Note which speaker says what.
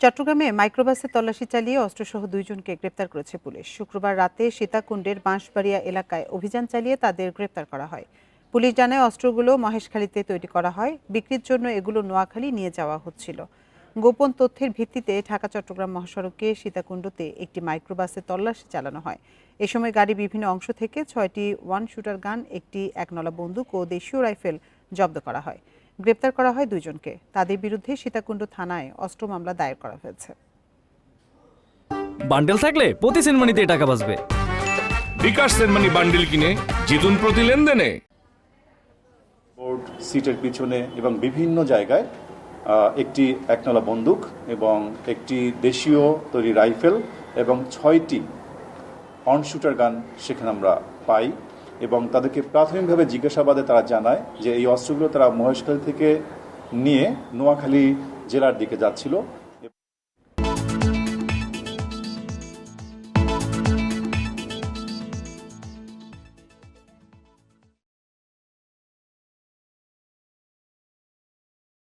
Speaker 1: চট্টগ্রামে মাইক্রোবাসে তল্লাশি চালিয়ে অস্ত্রসহ দুইজনকে গ্রেপ্তার করেছে পুলিশ। শুক্রবার রাতে সীতাকুণ্ডের বাঁশবাড়িয়া এলাকায় অভিযান চালিয়ে তাদের গ্রেপ্তার করা হয়। পুলিশ জানায়, অস্ত্রগুলো মহেশখালীতে তৈরি করা হয়। বিক্রির জন্য এগুলো নোয়াখালী নিয়ে যাওয়া হচ্ছিল। গোপন তথ্যের ভিত্তিতে ঢাকা, চট্টগ্রাম মহাসড়কে সীতাকুণ্ডতে একটি মাইক্রোবাসে তল্লাশি চালানো হয়। এ সময় গাড়ির বিভিন্ন অংশ থেকে ছয়টি ওয়ান শুটার গান, একটি একনলা বন্দুক ও দেশীয় রাইফেল জব্দ করা হয়। গ্রেপ্তার করা হয় দুজনকে। তাদের বিরুদ্ধে সীতাকুণ্ড থানায় অস্ত্র মামলা দায়ের করা হয়েছে।
Speaker 2: বান্ডেল থাকলে প্রতি সেনমানিতে টাকা বাঁচবে।
Speaker 3: বিকাশ সেনমানি বান্ডিল কিনে জিতুন প্রতি লেনদেনে।
Speaker 4: বোর্ড সিটের পিছনে এবং বিভিন্ন জায়গায় একটি একনলা বন্দুক এবং একটি দেশীয় তৈরি রাইফেল এবং ছয়টি অন শুটার গান সেখানে আমরা পাই। এবং তাদেরকে প্রাথমিকভাবে জিজ্ঞাসাবাদে তারা জানায় যে এই অস্ত্রগুলো তারা মহেশখালী থেকে নিয়ে নোয়াখালী জেলার দিকে যাচ্ছিল।